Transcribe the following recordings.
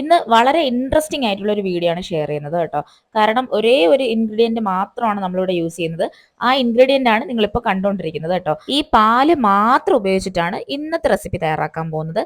ഇന്ന് വളരെ ഇൻട്രസ്റ്റിംഗ് ആയിട്ടുള്ള ഒരു വീഡിയോ ആണ് ഷെയർ ചെയ്യുന്നത് കേട്ടോ. കാരണം ഒരേ ഒരു ഇൻഗ്രീഡിയന്റ് മാത്രമാണ് നമ്മളിവിടെ യൂസ് ചെയ്യുന്നത്. ആ ഇൻഗ്രീഡിയന്റ് ആണ് നിങ്ങളിപ്പോൾ കണ്ടുകൊണ്ടിരിക്കുന്നത് കേട്ടോ. ഈ പാൽ മാത്രം ഉപയോഗിച്ചിട്ടാണ് ഇന്നത്തെ റെസിപ്പി തയ്യാറാക്കാൻ പോകുന്നത്.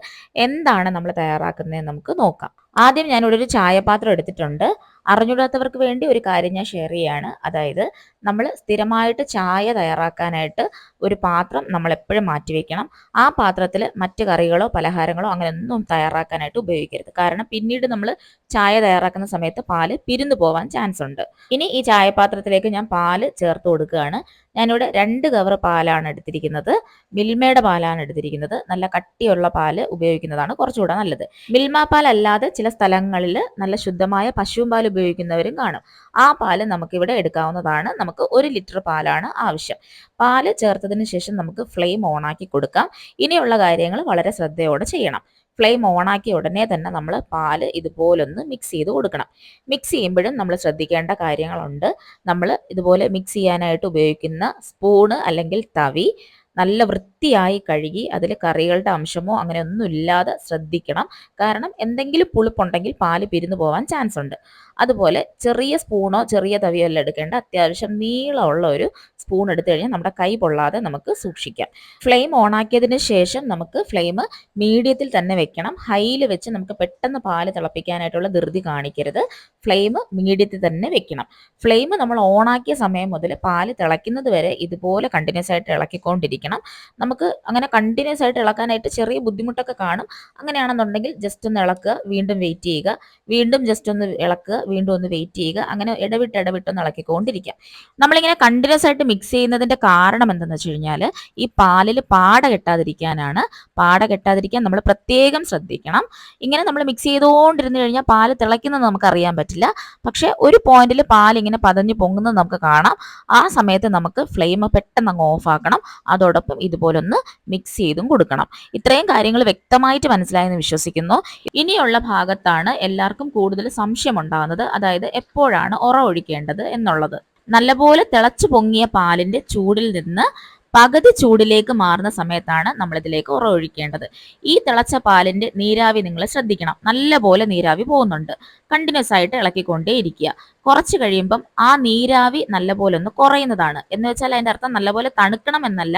എന്താണ് നമ്മൾ തയ്യാറാക്കുന്നത് നമുക്ക് നോക്കാം. ആദ്യം ഞാനിവിടെ ഒരു ചായപാത്രം എടുത്തിട്ടുണ്ട്. അറിഞ്ഞൂടാത്തവർക്ക് വേണ്ടി ഒരു കാര്യം ഞാൻ ഷെയർ ചെയ്യാണ്. അതായത് നമ്മൾ സ്ഥിരമായിട്ട് ചായ തയ്യാറാക്കാനായിട്ട് ഒരു പാത്രം നമ്മൾ എപ്പോഴും മാറ്റി വെക്കണം. ആ പാത്രത്തിൽ മറ്റ് കറികളോ പലഹാരങ്ങളോ അങ്ങനെ ഒന്നും തയ്യാറാക്കാനായിട്ട് ഉപയോഗിക്കരുത്. കാരണം പിന്നീട് നമ്മൾ ചായ തയ്യാറാക്കുന്ന സമയത്ത് പാൽ പിരിന്നു പോവാൻ ചാൻസ് ഉണ്ട്. ഇനി ഈ ചായപാത്രത്തിലേക്ക് ഞാൻ പാൽ ചേർത്ത് കൊടുക്കുകയാണ്. ഞാനിവിടെ രണ്ട് കവർ പാലാണ് എടുത്തിരിക്കുന്നത്. മിൽമയുടെ പാലാണ് എടുത്തിരിക്കുന്നത്. നല്ല കട്ടിയുള്ള പാൽ ഉപയോഗിക്കുന്നതാണ് കുറച്ചുകൂടെ നല്ലത്. മിൽമ പാൽ അല്ലാതെ ചില സ്ഥലങ്ങളിൽ നല്ല ശുദ്ധമായ പശുവും പാൽ ഉപയോഗിക്കുന്നവരും കാണും. ആ പാൽ നമുക്കിവിടെ എടുക്കാവുന്നതാണ്. നമുക്ക് ഒരു ലിറ്റർ പാലാണ് ആവശ്യം. പാൽ ചേർത്തതിന് ശേഷം നമുക്ക് ഫ്ലെയിം ഓണാക്കി കൊടുക്കാം. ഇനിയുള്ള കാര്യങ്ങൾ വളരെ ശ്രദ്ധയോടെ ചെയ്യണം. ഫ്ലെയിം ഓണാക്കിയ ഉടനെ തന്നെ നമ്മൾ പാൽ ഇതുപോലൊന്ന് മിക്സ് ചെയ്ത് കൊടുക്കണം. മിക്സ് ചെയ്യുമ്പോഴും നമ്മൾ ശ്രദ്ധിക്കേണ്ട കാര്യങ്ങളുണ്ട്. നമ്മൾ ഇതുപോലെ മിക്സ് ചെയ്യാനായിട്ട് ഉപയോഗിക്കുന്ന സ്പൂണ് അല്ലെങ്കിൽ തവി നല്ല വൃത്തിയായി കഴുകി അതിൽ കറികളുടെ അംശമോ അങ്ങനെ ഒന്നും ഇല്ലാതെ ശ്രദ്ധിക്കണം. കാരണം എന്തെങ്കിലും പുളിപ്പുണ്ടെങ്കിൽ പാൽ പിരിന്നു പോകാൻ ചാൻസ് ഉണ്ട്. അതുപോലെ ചെറിയ സ്പൂണോ ചെറിയ തവിയോ എല്ലാം എടുക്കേണ്ട അത്യാവശ്യം നീളമുള്ള ഒരു സ്പൂൺ എടുത്തു കഴിഞ്ഞാൽ നമ്മുടെ കൈ പൊള്ളാതെ നമുക്ക് സൂക്ഷിക്കാം. ഫ്ലെയിം ഓണാക്കിയതിന് ശേഷം നമുക്ക് ഫ്ലെയിം മീഡിയത്തിൽ തന്നെ വെക്കണം. ഹൈയിൽ വെച്ച് നമുക്ക് പെട്ടെന്ന് പാൽ തിളപ്പിക്കാനായിട്ടുള്ള ധൃതി കാണിക്കരുത്. ഫ്ലെയിം മീഡിയത്തിൽ തന്നെ വെക്കണം. ഫ്ലെയിം നമ്മൾ ഓണാക്കിയ സമയം മുതൽ പാൽ തിളയ്ക്കുന്നത് വരെ ഇതുപോലെ കണ്ടിന്യൂസ് ആയിട്ട് ഇളക്കിക്കൊണ്ടിരിക്കണം. നമുക്ക് അങ്ങനെ കണ്ടിന്യൂസ് ആയിട്ട് ഇളക്കാനായിട്ട് ചെറിയ ബുദ്ധിമുട്ടൊക്കെ കാണും. അങ്ങനെയാണെന്നുണ്ടെങ്കിൽ ജസ്റ്റ് ഒന്ന് ഇളക്കുക വീണ്ടും വെയിറ്റ് ചെയ്യുക. വീണ്ടും ജസ്റ്റ് ഒന്ന് ഇളക്കുക വീണ്ടും ഒന്ന് വെയിറ്റ് ചെയ്യുക. അങ്ങനെ ഇടവിട്ട് ഇടവിട്ടൊന്ന് ഇളക്കിക്കൊണ്ടിരിക്കാം. നമ്മളിങ്ങനെ കണ്ടിന്യൂസ് ആയിട്ട് മിക്സ് ചെയ്യുന്നതിന്റെ കാരണം എന്തെന്ന് വെച്ച് കഴിഞ്ഞാൽ ഈ പാലിൽ പാട കെട്ടാതിരിക്കാനാണ്. പാട കെട്ടാതിരിക്കാൻ നമ്മൾ പ്രത്യേകം ശ്രദ്ധിക്കണം. ഇങ്ങനെ നമ്മൾ മിക്സ് ചെയ്തുകൊണ്ടിരുന്നു കഴിഞ്ഞാൽ പാൽ തിളയ്ക്കുന്നത് നമുക്ക് അറിയാൻ പറ്റില്ല. പക്ഷേ ഒരു പോയിന്റിൽ പാൽ ഇങ്ങനെ പതഞ്ഞ് പൊങ്ങുന്നത് നമുക്ക് കാണാം. ആ സമയത്ത് നമുക്ക് ഫ്ലെയിം പെട്ടെന്ന് അങ്ങ് ഓഫ് ആക്കണം. അതോടൊപ്പം ഇതുപോലെ ഒന്ന് മിക്സ് ചെയ്തും കൊടുക്കണം. ഇത്രയും കാര്യങ്ങൾ വ്യക്തമായിട്ട് മനസ്സിലായെന്ന് വിശ്വസിക്കുന്നു. ഇനിയുള്ള ഭാഗത്താണ് എല്ലാവർക്കും കൂടുതൽ സംശയം ഉണ്ടാകുന്നത്. അതായത് എപ്പോഴാണ് ഉറ ഒഴിക്കേണ്ടത് എന്നുള്ളത്. നല്ലപോലെ തിളച്ചു പൊങ്ങിയ പാലിന്റെ ചൂടിൽ നിന്ന് പകുതി ചൂടിലേക്ക് മാറുന്ന സമയത്താണ് നമ്മൾ ഇതിലേക്ക് ഉറ ഒഴിക്കേണ്ടത് ഈ തിളച്ച പാലിന്റെ നീരാവി നിങ്ങൾ ശ്രദ്ധിക്കണം. നല്ലപോലെ നീരാവി പോകുന്നുണ്ട്. കണ്ടിന്യൂസ് ആയിട്ട് ഇളക്കിക്കൊണ്ടേ ഇരിക്കുക കുറച്ച് കഴിയുമ്പം ആ നീരാവി നല്ലപോലെ ഒന്ന് കുറയുന്നതാണ്. എന്ന് വെച്ചാൽ അതിന്റെ അർത്ഥം നല്ലപോലെ തണുക്കണം എന്നല്ല.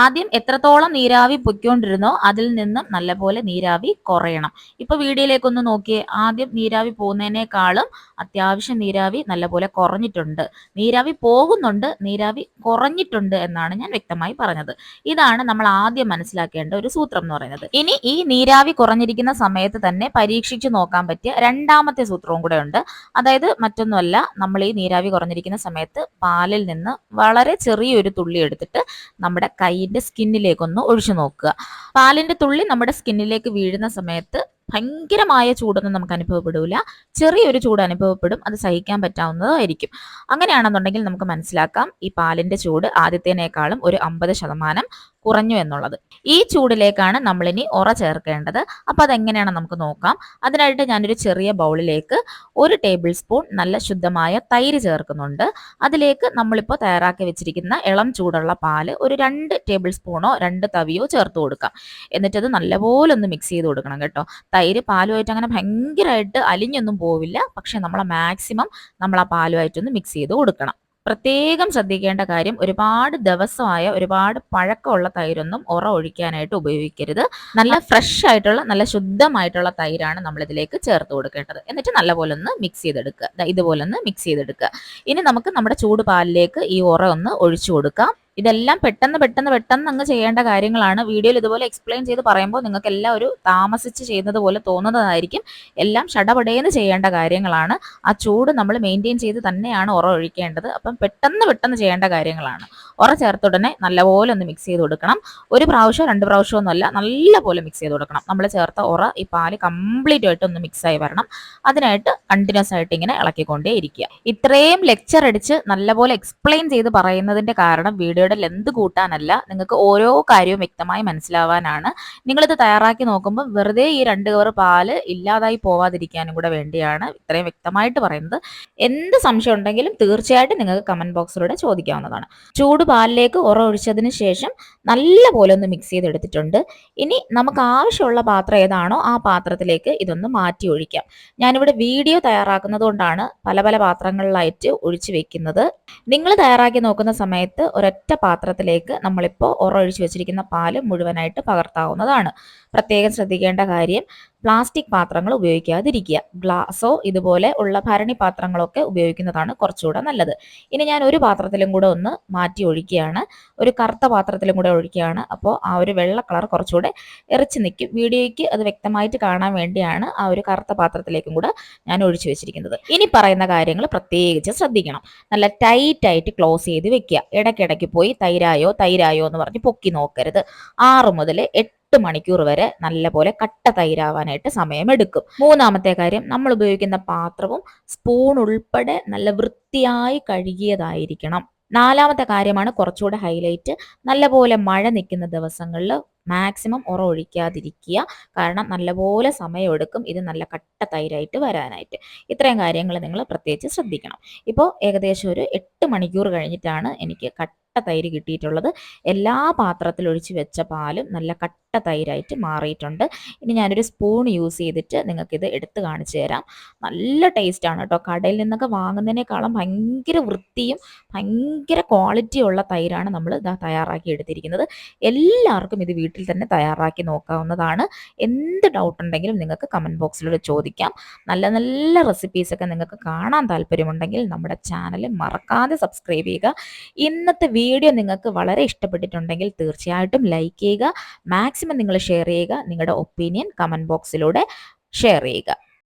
ആദ്യം എത്രത്തോളം നീരാവി പൊയ്ക്കൊണ്ടിരുന്നോ അതിൽ നിന്നും നല്ലപോലെ നീരാവി കുറയണം. ഇപ്പൊ വീഡിയോയിലേക്കൊന്ന് നോക്കിയേ. ആദ്യം നീരാവി പോകുന്നതിനേക്കാളും അത്യാവശ്യം നീരാവി നല്ലപോലെ കുറഞ്ഞിട്ടുണ്ട്. നീരാവി പോകുന്നുണ്ട് നീരാവി കുറഞ്ഞിട്ടുണ്ട് എന്നാണ് ഞാൻ വ്യക്തമായി പറഞ്ഞത്. ഇതാണ് നമ്മൾ ആദ്യം മനസ്സിലാക്കേണ്ട ഒരു സൂത്രം എന്ന് പറയുന്നത്. ഇനി ഈ നീരാവി കുറഞ്ഞിരിക്കുന്ന സമയത്ത് തന്നെ പരീക്ഷിച്ചു നോക്കാൻ പറ്റിയ രണ്ടാമത്തെ സൂത്രവും കൂടെ ഉണ്ട്. അതായത് മറ്റൊന്നുമല്ല നമ്മൾ ഈ നീരാവി കുറഞ്ഞിരിക്കുന്ന സമയത്ത് പാലിൽ നിന്ന് വളരെ ചെറിയൊരു തുള്ളി എടുത്തിട്ട് നമ്മുടെ കൈയിന്റെ സ്കിന്നിലേക്കൊന്ന് ഒഴിച്ചു നോക്കുക. പാലിന്റെ തുള്ളി നമ്മുടെ സ്കിന്നിലേക്ക് വീഴുന്ന സമയത്ത് ഭയങ്കരമായ ചൂടൊന്നും നമുക്ക് അനുഭവപ്പെടില്ല ചെറിയൊരു ചൂട് അനുഭവപ്പെടും അത് സഹിക്കാൻ പറ്റാവുന്നതായിരിക്കും. അങ്ങനെയാണെന്നുണ്ടെങ്കിൽ നമുക്ക് മനസ്സിലാക്കാം ഈ പാലിന്റെ ചൂട് ആദ്യത്തേനേക്കാളും ഒരു അമ്പത് ശതമാനം കുറഞ്ഞു എന്നുള്ളത്. ഈ ചൂടിലേക്കാണ് നമ്മളിനി ഉറ ചേർക്കേണ്ടത്. അപ്പോൾ അതെങ്ങനെയാണ് നമുക്ക് നോക്കാം. അതിനായിട്ട് ഞാനൊരു ചെറിയ ബൗളിലേക്ക് ഒരു ടേബിൾ സ്പൂൺ നല്ല ശുദ്ധമായ തൈര് ചേർക്കുന്നുണ്ട്. അതിലേക്ക് നമ്മളിപ്പോൾ തയ്യാറാക്കി വെച്ചിരിക്കുന്ന ഇളം ചൂടുള്ള പാൽ ഒരു രണ്ട് ടേബിൾ സ്പൂണോ രണ്ട് തവിയോ ചേർത്ത് കൊടുക്കാം. എന്നിട്ടത് നല്ലപോലെ ഒന്ന് മിക്സ് ചെയ്ത് കൊടുക്കണം കേട്ടോ. തൈര് പാലുമായിട്ട് അങ്ങനെ ഭയങ്കരമായിട്ട് അലിഞ്ഞൊന്നും പോവില്ല. പക്ഷെ നമ്മളെ മാക്സിമം നമ്മൾ ആ പാലുമായിട്ടൊന്ന് മിക്സ് ചെയ്ത് കൊടുക്കണം. പ്രത്യേകം ശ്രദ്ധിക്കേണ്ട കാര്യം ഒരുപാട് ദിവസമായ ഒരുപാട് പഴക്കമുള്ള തൈരൊന്നും ഉറ ഒഴിക്കാനായിട്ട് ഉപയോഗിക്കരുത്. നല്ല ഫ്രഷ് ആയിട്ടുള്ള നല്ല ശുദ്ധമായിട്ടുള്ള തൈരാണ് നമ്മൾ ഇതിലേക്ക് ചേർത്ത് കൊടുക്കേണ്ടത്. എന്നിട്ട് നല്ലപോലെ ഒന്ന് മിക്സ് ചെയ്തെടുക്കുക. ഇതുപോലെ ഒന്ന് മിക്സ് ചെയ്തെടുക്കുക. ഇനി നമുക്ക് നമ്മുടെ ചൂട് പാലിലേക്ക് ഈ ഉറ ഒന്ന് ഒഴിച്ചു കൊടുക്കാം. ഇതെല്ലാം പെട്ടെന്ന് പെട്ടെന്ന് പെട്ടെന്ന് അങ്ങ് ചെയ്യേണ്ട കാര്യങ്ങളാണ്. വീഡിയോയിൽ ഇതുപോലെ എക്സ്പ്ലെയിൻ ചെയ്ത് പറയുമ്പോൾ നിങ്ങൾക്ക് എല്ലാം ഒരു താമസിച്ച് ചെയ്യുന്നത് പോലെ തോന്നുന്നതായിരിക്കും. എല്ലാം ഷടപടേന്ന് ചെയ്യേണ്ട കാര്യങ്ങളാണ്. ആ ചൂട് നമ്മൾ മെയിന്റെയിൻ ചെയ്ത് തന്നെയാണ് ഉറ ഒഴിക്കേണ്ടത്. അപ്പം പെട്ടെന്ന് പെട്ടെന്ന് ചെയ്യേണ്ട കാര്യങ്ങളാണ്. ഉറ ചേർത്തുടനെ നല്ലപോലെ ഒന്ന് മിക്സ് ചെയ്ത് കൊടുക്കണം. ഒരു പ്രാവശ്യം രണ്ട് പ്രാവശ്യം ഒന്നുമല്ല നല്ലപോലെ മിക്സ് ചെയ്ത് കൊടുക്കണം. നമ്മൾ ചേർത്ത ഉറ ഈ പാൽ കംപ്ലീറ്റ് ആയിട്ട് ഒന്ന് മിക്സ് ആയി വരണം. അതിനായിട്ട് കണ്ടിന്യൂസ് ആയിട്ട് ഇങ്ങനെ ഇളക്കിക്കൊണ്ടേ ഇരിക്കുക ഇത്രയും ലെക്ചർ അടിച്ച് നല്ലപോലെ എക്സ്പ്ലെയിൻ ചെയ്ത് പറയുന്നതിന്റെ കാരണം വീഡിയോയുടെ ലെന്ത് കൂട്ടാനല്ല നിങ്ങൾക്ക് ഓരോ കാര്യവും വ്യക്തമായി മനസ്സിലാവാനാണ്. നിങ്ങളിത് തയ്യാറാക്കി നോക്കുമ്പോൾ വെറുതെ ഈ രണ്ട് കവർ പാൽ ഇല്ലാതായി പോവാതിരിക്കാനും കൂടെ വേണ്ടിയാണ് ഇത്രയും വ്യക്തമായിട്ട് പറയുന്നത്. എന്ത് സംശയം ഉണ്ടെങ്കിലും തീർച്ചയായിട്ടും നിങ്ങൾക്ക് കമന്റ് ബോക്സിലൂടെ ചോദിക്കാവുന്നതാണ്. ചൂട് പാലിലേക്ക് ഉറ ഒഴിച്ചതിന് ശേഷം നല്ല പോലെ ഒന്ന് മിക്സ് ചെയ്തെടുത്തിട്ടുണ്ട്. ഇനി നമുക്ക് ആവശ്യമുള്ള പാത്രം ഏതാണോ ആ പാത്രത്തിലേക്ക് ഇതൊന്ന് മാറ്റി ഒഴിക്കാം. ഞാനിവിടെ വീഡിയോ തയ്യാറാക്കുന്നത് കൊണ്ടാണ് പല പല പാത്രങ്ങളിലായിട്ട് ഒഴിച്ചു വെക്കുന്നത്. നിങ്ങൾ തയ്യാറാക്കി നോക്കുന്ന സമയത്ത് ഒരൊറ്റ പാത്രത്തിലേക്ക് നമ്മളിപ്പോൾ ഉറ ഒഴിച്ച് വെച്ചിരിക്കുന്ന പാൽ മുഴുവനായിട്ട് പകർത്താവുന്നതാണ്. പ്രത്യേകം ശ്രദ്ധിക്കേണ്ട കാര്യം പ്ലാസ്റ്റിക് പാത്രങ്ങൾ ഉപയോഗിക്കാതിരിക്കുക. ഗ്ലാസോ ഇതുപോലെ ഉള്ള ഭരണി പാത്രങ്ങളൊക്കെ ഉപയോഗിക്കുന്നതാണ് കുറച്ചുകൂടെ നല്ലത്. ഇനി ഞാൻ ഒരു പാത്രത്തിലും കൂടെ ഒന്ന് മാറ്റി ഒഴിക്കുകയാണ്. ഒരു കറുത്ത പാത്രത്തിലും കൂടെ ഒഴിക്കുകയാണ്. അപ്പോൾ ആ ഒരു വെള്ള കളർ കുറച്ചുകൂടെ എറിച്ച് നിൽക്കും. വീഡിയോയ്ക്ക് അത് വ്യക്തമായിട്ട് കാണാൻ വേണ്ടിയാണ് ആ ഒരു കറുത്ത പാത്രത്തിലേക്കും കൂടെ ഞാൻ ഒഴിച്ചു വെച്ചിരിക്കുന്നത്. ഇനി പറയുന്ന കാര്യങ്ങൾ പ്രത്യേകിച്ച് ശ്രദ്ധിക്കണം. നല്ല ടൈറ്റായിട്ട് ക്ലോസ് ചെയ്ത് വെക്കുക. ഇടയ്ക്കിടയ്ക്ക് പോയി തൈരായോ തൈരായോ എന്ന് പറഞ്ഞ് പൊക്കി നോക്കരുത്. ആറ് മുതൽ എട്ട് എട്ട് മണിക്കൂർ വരെ നല്ലപോലെ കട്ട തൈരാവാനായിട്ട് സമയമെടുക്കും. മൂന്നാമത്തെ കാര്യം നമ്മൾ ഉപയോഗിക്കുന്ന പാത്രവും സ്പൂൺ ഉൾപ്പെടെ നല്ല വൃത്തിയായി കഴുകിയതായിരിക്കണം. നാലാമത്തെ കാര്യമാണ് കുറച്ചുകൂടെ ഹൈലൈറ്റ് നല്ലപോലെ മഴ നിൽക്കുന്ന ദിവസങ്ങളിൽ മാക്സിമം ഉറ ഒഴിക്കാതിരിക്കുക കാരണം നല്ലപോലെ സമയമെടുക്കും. ഇത് നല്ല കട്ട തൈരായിട്ട് വരാനായിട്ട്. ഇത്രയും കാര്യങ്ങൾ നിങ്ങൾ പ്രത്യേകിച്ച് ശ്രദ്ധിക്കണം. ഇപ്പോൾ ഏകദേശം ഒരു എട്ട് മണിക്കൂർ കഴിഞ്ഞിട്ടാണ് എനിക്ക് കട്ട തൈര് കിട്ടിയിട്ടുള്ളത്. എല്ലാ പാത്രത്തിലൊഴിച്ച് വെച്ച പാലും നല്ല കട്ട തൈരായിട്ട് മാറിയിട്ടുണ്ട്. ഇനി ഞാനൊരു സ്പൂൺ യൂസ് ചെയ്തിട്ട് നിങ്ങൾക്കിത് എടുത്ത് കാണിച്ചു തരാം. നല്ല ടേസ്റ്റാണ് കേട്ടോ. കടയിൽ നിന്നൊക്കെ വാങ്ങുന്നതിനേക്കാളും ഭയങ്കര വൃത്തിയും ഭയങ്കര ക്വാളിറ്റിയുള്ള തൈരാണ് നമ്മൾ ഇതാ തയ്യാറാക്കി എടുത്തിരിക്കുന്നത്. എല്ലാവർക്കും ഇത് വീട്ടിൽ തന്നെ തയ്യാറാക്കി നോക്കാവുന്നതാണ്. എന്ത് ഡൗട്ട് ഉണ്ടെങ്കിലും നിങ്ങൾക്ക് കമന്റ് ബോക്സിലൂടെ ചോദിക്കാം. നല്ല നല്ല റെസിപ്പീസൊക്കെ നിങ്ങൾക്ക് കാണാൻ താല്പര്യമുണ്ടെങ്കിൽ നമ്മുടെ ചാനൽ മറക്കാതെ സബ്സ്ക്രൈബ് ചെയ്യുക. ഇന്നത്തെ വീഡിയോ നിങ്ങൾക്ക് വളരെ ഇഷ്ടപ്പെട്ടിട്ടുണ്ടെങ്കിൽ തീർച്ചയായിട്ടും ലൈക്ക് ചെയ്യുക. മാക്സിമം നിങ്ങൾ ഷെയർ ചെയ്യുക. നിങ്ങളുടെ ഒപ്പീനിയൻ കമന്റ് ബോക്സിലൂടെ ഷെയർ ചെയ്യുക.